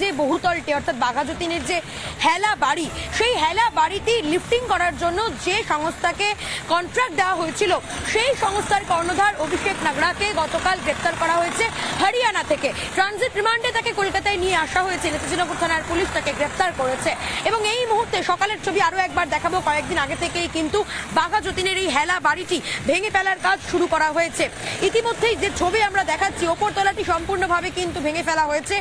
যে বহুতলটি, অর্থাৎ বাঘাযতীনের যে হেলা বাড়ি, সেই হেলা বাড়িটি লিফটিং করার জন্য যে সংস্থাকে কন্ট্রাক্ট দেওয়া হয়েছিল, সেই সংস্থার কর্ণধার অভিষেক নাগড়াকে গতকাল গ্রেপ্তার করা হয়েছে হরিয়ানা থেকে। ট্রানজিট রিমান্ডে তাকে কলকাতায় নিয়ে আসা হয়েছে। নেতাজিনগর থানার পুলিশ তাকে গ্রেপ্তার করেছে। এবং এই মুহূর্তে সকালের ছবি আরও একবার দেখাবো। কয়েকদিন আগে থেকেই কিন্তু বাঘা যতীনের এই হেলা বাড়িটি ভেঙে ফেলার কাজ শুরু করা হয়েছে। ইতিমধ্যেই যে ছবি আমরা দেখাচ্ছি, ওপরতলাটি সম্পূর্ণভাবে কিন্তু ভেঙে ফেলা হয়েছে।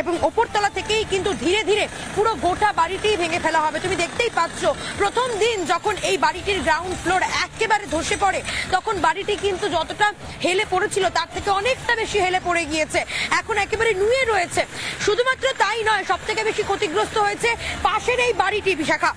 এবং ওপরতলা থেকেই কিন্তু ধীরে ধীরে পুরো গোটা বাড়িটি ভেঙে ফেলা হবে। তুমি দেখতেই পাচ্ছ, প্রথম দিন যখন এই বাড়িটির গ্রাউন্ড ফ্লোর একেবারে ধসে পড়ে, তখন বাড়িটি কিন্তু যতটা হেলে পড়েছিল তার থেকে অনেকটা বেশি হেলে পড়ে গিয়েছে। এখন একেবারে নুয়ে রয়েছে। শুধুমাত্র তাই নয় সব থেকে বেশি ক্ষতিগ্রস্ত হয়েছে পাশের এই বাড়িটি, বিশাখা।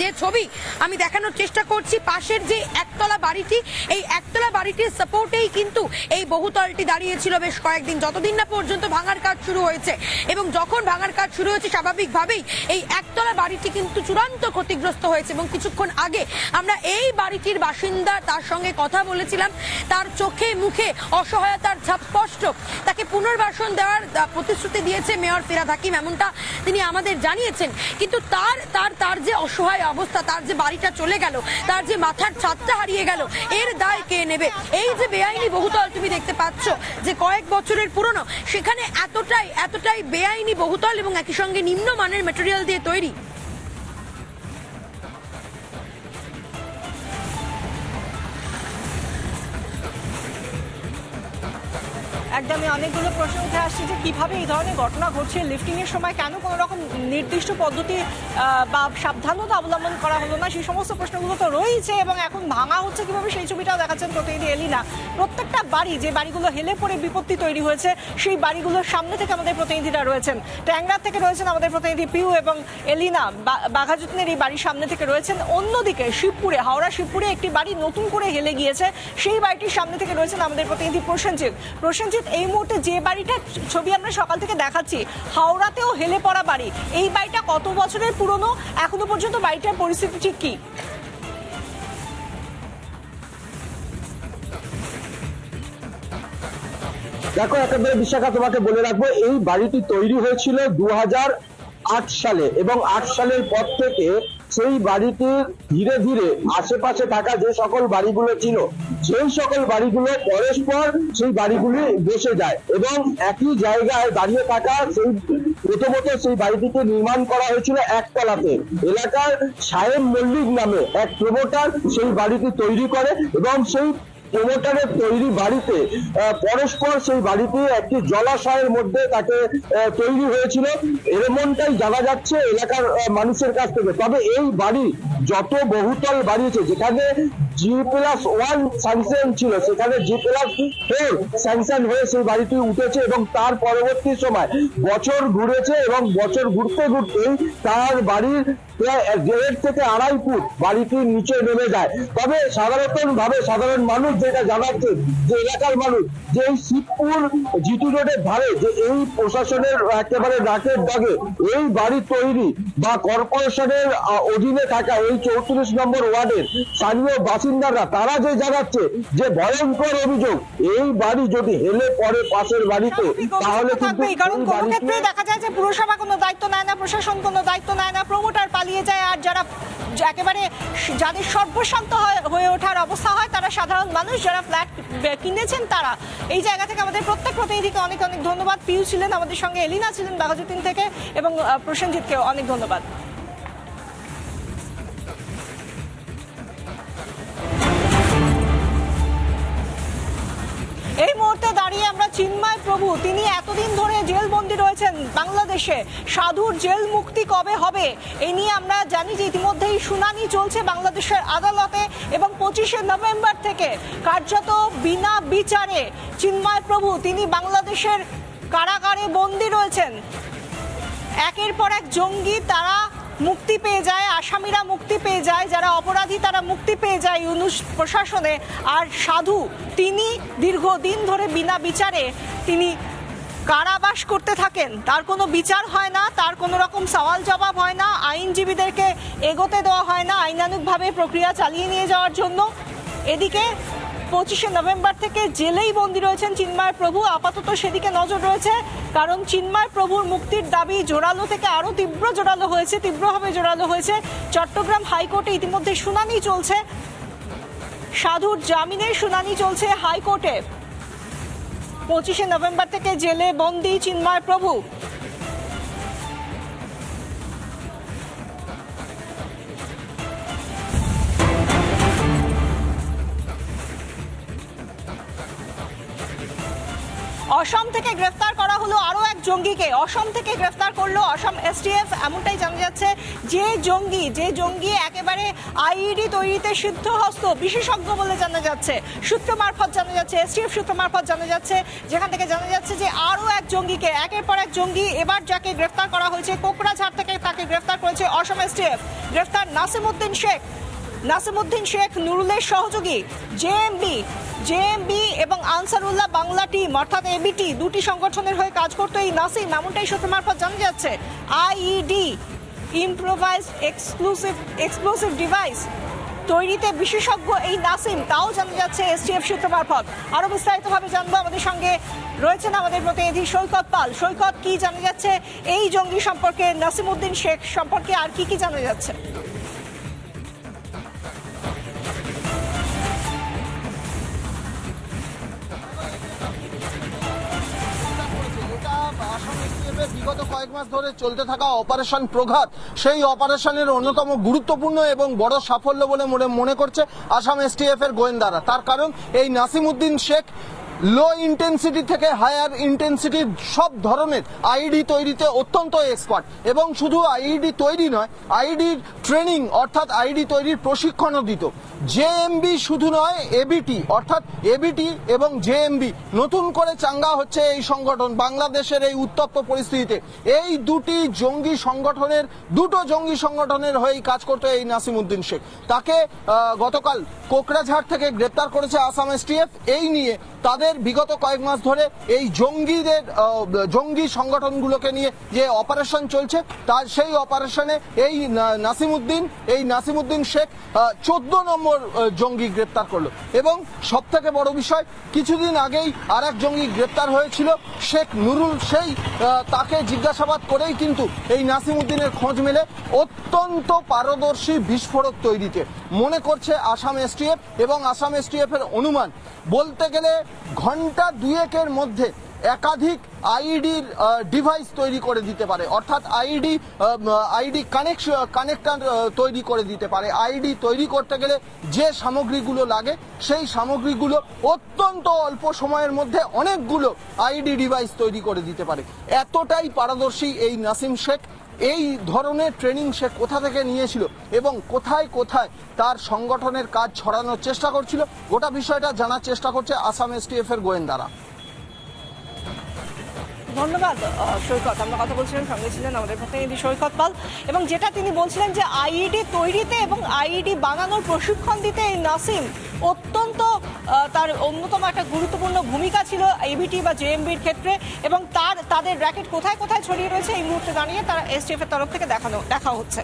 যে ছবি আমি দেখানোর চেষ্টা করছি, পাশের যে একতলা বাড়িটি, এই একতলা বাড়িটির সাপোর্টেই কিন্তু এই বহুতলটি দাঁড়িয়েছিল বেশ কয়েকদিন। যতদিন না পর্যন্ত ভাঙার কাজ শুরু হয়েছে এবং যখন ভাঙার কাজ শুরু হয়েছে, স্বাভাবিকভাবেই এই একতলা বাড়িটি কিন্তু চূড়ান্ত ক্ষতিগ্রস্ত হয়েছে এবং কিছুক্ষণ আগে আমরা এই বাড়িটির বাসিন্দা তার সঙ্গে কথা বলেছিলাম। তার চোখে মুখে অসহায়তার ছাপ স্পষ্ট তাকে পুনর্বাসন দেওয়ার প্রতিশ্রুতি দিয়েছে মেয়র ফিরাদ হাকিম, এমনটা তিনি আমাদের জানিয়েছেন। কিন্তু তার তার তার যে অসহায় অবস্থা, তার যে বাড়িটা চলে গেল, তার যে মাথার ছাদটা হারিয়ে গেল, এর দায় কে নেবে? এই যে বেআইনি বহুতল তুমি দেখতে পাচ্ছ যে কয়েক বছরের পুরনো, সেখানে এতটাই এতটাই বেআইনি বহুতল এবং একই সঙ্গে নিম্নমানের মেটেরিয়াল দিয়ে তৈরি। একদমই অনেকগুলো প্রশ্ন উঠে আসছে যে কীভাবে এই ধরনের ঘটনা ঘটছে? লিফটিং এর সময় কেন কোনো রকম নির্দিষ্ট পদ্ধতি বা সাবধানতা অবলম্বন করা হলো না? সেই সমস্ত প্রশ্নগুলো তো রয়েছে এবং এখন ভাঙা হচ্ছে কীভাবে? সেই ছবিটাও দেখাচ্ছেন প্রতিনিধি এলিনা। প্রত্যেকটা বাড়ি, যে বাড়িগুলো হেলে পড়ে বিপত্তি তৈরি হয়েছে, সেই বাড়িগুলোর সামনে থেকে আমাদের প্রতিনিধিরা রয়েছেন। ট্যাংরা থেকে রয়েছেন আমাদের প্রতিনিধি পিউ এবং এলিনা। বাঘাযতীনের এই বাড়ির সামনে থেকে রয়েছেন। অন্যদিকে শিবপুরে, হাওড়া শিবপুরে একটি বাড়ি নতুন করে হেলে গিয়েছে। সেই বাড়িটির সামনে থেকে রয়েছেন আমাদের প্রতিনিধি প্রসেনজিৎ। প্রসেনজিৎ এই মুহূর্তে যে বাড়িটা ছবি আমরা সকাল থেকে দেখাচ্ছি, হাওড়াতেও হেলে পড়া বাড়ি। এই বাড়িটা কত বছরের পুরনো? এখনও পর্যন্ত বাড়িটার পরিস্থিতি ঠিক কি? দেখো, একেবারে বিশাখা, তোমাকে বলে রাখব, এই বাড়িটি তৈরি হয়েছিল দু সালে এবং আট সালের পর থেকে সেই বাড়িটির ধীরে ধীরে আশেপাশে থাকা যে সকল বাড়িগুলো ছিল, সেই সকল বাড়িগুলো পরস্পর সেই বাড়িগুলি বসে যায় এবং একই জায়গায় দাঁড়িয়ে থাকা সেই, প্রথমত সেই বাড়িটিকে নির্মাণ করা হয়েছিল একতলাতে। এলাকার সাহেব মল্লিক নামে এক প্রমোটার সেই বাড়িটি তৈরি করে এবং সেই প্রমোটারের তৈরি বাড়িতে পরস্পর সেই বাড়িতে একটি জলাশয়ের মধ্যে তাকে তৈরি হয়েছিল। এমনটাই জানা যাচ্ছে এলাকার মানুষের কাছ থেকে। তবে এই বাড়ি যত বহুতল বাড়িয়েছে যেখানে জি প্লাস ওয়ান স্যাংশন ছিল। সেখানে জি প্লাস ফোর স্যাংশন হয়ে সেই বাড়িটি উঠেছে এবং তার পরবর্তী সময় বছর ঘুরেছে এবং বছর ঘুরতে ঘুরতেই তার বাড়ির দেড় থেকে আড়াই ফুট বাড়িটির নিচে নেমে যায়। তবে সাধারণত ভাবে সাধারণ মানুষ যেটা জানাচ্ছে, যে এলাকার মানুষ, যে এই শিবপুর জিটি রোডের ধারে যে এই প্রশাসনের একেবারে ডাকের দাগে এই বাড়ি তৈরি বা কর্পোরেশনের অধীনে থাকা এই চৌত্রিশ নম্বর ওয়ার্ডের স্থানীয় বাসিন্দারা তারা যে জানাচ্ছে যে ভয়ঙ্কর অভিযোগ এই বাড়ি যদি হেলে পড়ে পাশের বাড়িতে তাহলে কিন্তু কারণ কোনো ক্ষেত্রে দেখা যায় যে পুরসভা কোনো দায়িত্ব নেয় না প্রশাসন কোনো দায়িত্ব নেয় না প্রমোটার পালিয়ে যায় আর যারা একেবারে যাদের সর্বশান্ত হয়- ওঠার অবস্থা হয় তারা সাধারণ মানুষ যারা ফ্ল্যাট কিনেছেন তারা। এই জায়গা থেকে আমাদের প্রত্যেক প্রতিনিধিকে অনেক অনেক ধন্যবাদ। পিউ ছিলেন আমাদের সঙ্গে এলিনা ছিলেন বাঘাযতীন থেকে এবং প্রসেনজিৎকেও অনেক ধন্যবাদ। এই মুহূর্তে দাঁড়িয়ে আমরা চিন্ময় প্রভু, তিনি এতদিন ধরে জেলবন্দি রয়েছেন বাংলাদেশে। সাধুর জেল মুক্তি কবে হবে এই নিয়ে আমরা জানি যে ইতিমধ্যেই শুনানি চলছে বাংলাদেশের আদালতে এবং পঁচিশে নভেম্বর থেকে। কার্যত বিনা বিচারে চিন্ময় প্রভু, তিনি বাংলাদেশের কারাগারে বন্দী রয়েছেন। একের পর এক জঙ্গি তারা মুক্তি পেয়ে যায়, আসামিরা মুক্তি পেয়ে যায়, যারা অপরাধী তারা মুক্তি পেয়ে যায় ইউনুস প্রশাসনে। আর সাধু, তিনি দীর্ঘদিন ধরে বিনা বিচারে তিনি কারাবাস করতে থাকেন। তার কোনো বিচার হয় না, তার কোনো রকম সওয়াল জবাব হয় না, আইনজীবীদেরকে এগোতে দেওয়া হয় না, আইনানুগভাবে প্রক্রিয়া চালিয়ে নিয়ে যাওয়ার জন্য। এদিকে পঁচিশে নভেম্বর থেকে জেলেই বন্দী রয়েছেন চিন্ময় প্রভু। আপাতত সেদিকে নজর রয়েছে, কারণ চিন্ময় প্রভুর মুক্তির দাবি জোরালো থেকে আরও তীব্র জোরালো হয়েছে, তীব্রভাবে জোরালো হয়েছে। চট্টগ্রাম হাইকোর্টে ইতিমধ্যে শুনানি চলছে। সাধুর জামিনের শুনানি চলছে হাইকোর্টে। পঁচিশে নভেম্বর থেকে জেলে বন্দী চিন্ময় প্রভু। অসম থেকে গ্রেফতার করা হলো আরও এক জঙ্গিকে। অসম থেকে গ্রেফতার করল অসম এসটিএফ, এমনটাই জানা যাচ্ছে। যে জঙ্গি যে জঙ্গি একেবারে আইইডি তৈরিতে সিদ্ধহস্ত, বিশেষজ্ঞ বলে জানা যাচ্ছে। সূত্র মারফত জানা যাচ্ছে, এসটিএফ সূত্র মারফত জানা যাচ্ছে। যেখান থেকে জানা যাচ্ছে যে আরও এক জঙ্গিকে, একের পর এক জঙ্গি এবার যাকে গ্রেফতার করা হয়েছে, কোকরাঝাড় থেকে তাকে গ্রেফতার করেছে অসম এসটিএফ। গ্রেফতার নাসিমউদ্দিন শেখ নাসিমউদ্দিন শেখ নুরুলের সহযোগী JMB JMB Ansarullah Bangla team অর্থাৎ এবিটি দুটি সংগঠনের হয়ে কাজ করতো এই নাসিম। এমনটাই সূত্র মারফত জানা যাচ্ছে IED improvise exclusive explosive device তৈরিতে বিশেষজ্ঞ এই নাসিম, তাও জানা যাচ্ছে এসটিএফ সূত্র মারফত। আরও বিস্তারিতভাবে জানব আমাদের সঙ্গে রয়েছেন আমাদের প্রতিনিধি সৈকত পাল। সৈকত, কি জানা যাচ্ছে? এই জঙ্গি সম্পর্কে নাসিমউদ্দিন শেখ সম্পর্কে আর কি কি জানা যাচ্ছে? বিগত কয়েক মাস ধরে চলতে থাকা অপারেশন প্রঘাত সেই অপারেশনের অন্যতম গুরুত্বপূর্ণ এবং বড় সাফল্য বলে মনে মনে করছে আসাম এসটিএফ এর গোয়েন্দারা। তার কারণ এই নাসিমুদ্দিন শেখ লো ইন্টেন্সিটি থেকে হায়ার ইন্টেন্সিটি সব ধরনের আইডি তৈরিতে অত্যন্ত এক্সপার্ট এবং শুধু আইডি তৈরি নয় আইডির ট্রেনিং অর্থাৎ আইডি তৈরির প্রশিক্ষণও দিত। জেএমবি শুধু নয় এবিটি অর্থাৎ এবিটি এবং জেএমবি নতুন করে চাঙ্গা হচ্ছে এই সংগঠন, বাংলাদেশের এই উত্তপ্ত পরিস্থিতিতে। এই দুটি জঙ্গি সংগঠনের, দুটো জঙ্গি সংগঠনের হয়েই কাজ করতো এই নাসিমউদ্দিন শেখ। তাকে গতকাল কোকরাঝাড় থেকে গ্রেপ্তার করেছে আসাম এসটিএফ এই নিয়ে তাদের বিগত কয়েক মাস ধরে এই জঙ্গিদের জঙ্গি সংগঠনগুলোকে নিয়ে যে অপারেশন চলছে, তার সেই অপারেশনে এই না- নাসিমউদ্দিন এই নাসিমউদ্দিন শেখ চোদ্দ নম্বর জঙ্গি গ্রেপ্তার করল। এবং সব থেকে বড় বিষয়, কিছুদিন আগেই আর এক জঙ্গি গ্রেপ্তার হয়েছিল, শেখ নুরুল সেই তাকে জিজ্ঞাসাবাদ করেই কিন্তু এই নাসিমউদ্দিনের খোঁজ মেলে অত্যন্ত পারদর্শী বিস্ফোরক তৈরিতে। মনে করছে আসাম এসটিএফ এবং আসাম এসটিএফ এর অনুমান। বলতে গেলে ঘণ্টা দুয়েকের মধ্যে একাধিক আইডির ডিভাইস তৈরি করে দিতে পারে। অর্থাৎ আইডি আইডি কানেকশন কানেক্টার তৈরি করে দিতে পারে। আইডি তৈরি করতে গেলে যে সামগ্রীগুলো লাগে, সেই সামগ্রীগুলো অত্যন্ত অল্প সময়ের মধ্যে অনেকগুলো আইডি ডিভাইস তৈরি করে দিতে পারে। এতটাই পারদর্শী এই নাসিম শেখ। এই ধরনের ট্রেনিং সে কোথা থেকে নিয়েছিল এবং কোথায় কোথায় তার সংগঠনের কাজ ছড়ানোর চেষ্টা করছিল, গোটা বিষয়টা জানার চেষ্টা করছে আসাম এসটিএফ এর গোয়েন্দারা। ধন্যবাদ সৈকত। আমরা কথা বলছিলাম, সঙ্গে ছিলেন আমাদের প্রতিনিধি সৈকত পাল। এবং যেটা তিনি বলছিলেন যে আইইডি তৈরিতে এবং আইইডি বানানোর প্রশিক্ষণ দিতে এই নাসিম অত্যন্ত তার অন্যতম একটা গুরুত্বপূর্ণ ভূমিকা ছিল এবিটি বা জেএমবির ক্ষেত্রে এবং তার, তাদের র্যাকেট কোথায় কোথায় ছড়িয়ে রয়েছে এই মুহূর্তে দাঁড়িয়ে তারা এসটিএফ এর তরফ থেকে দেখানো, দেখা হচ্ছে।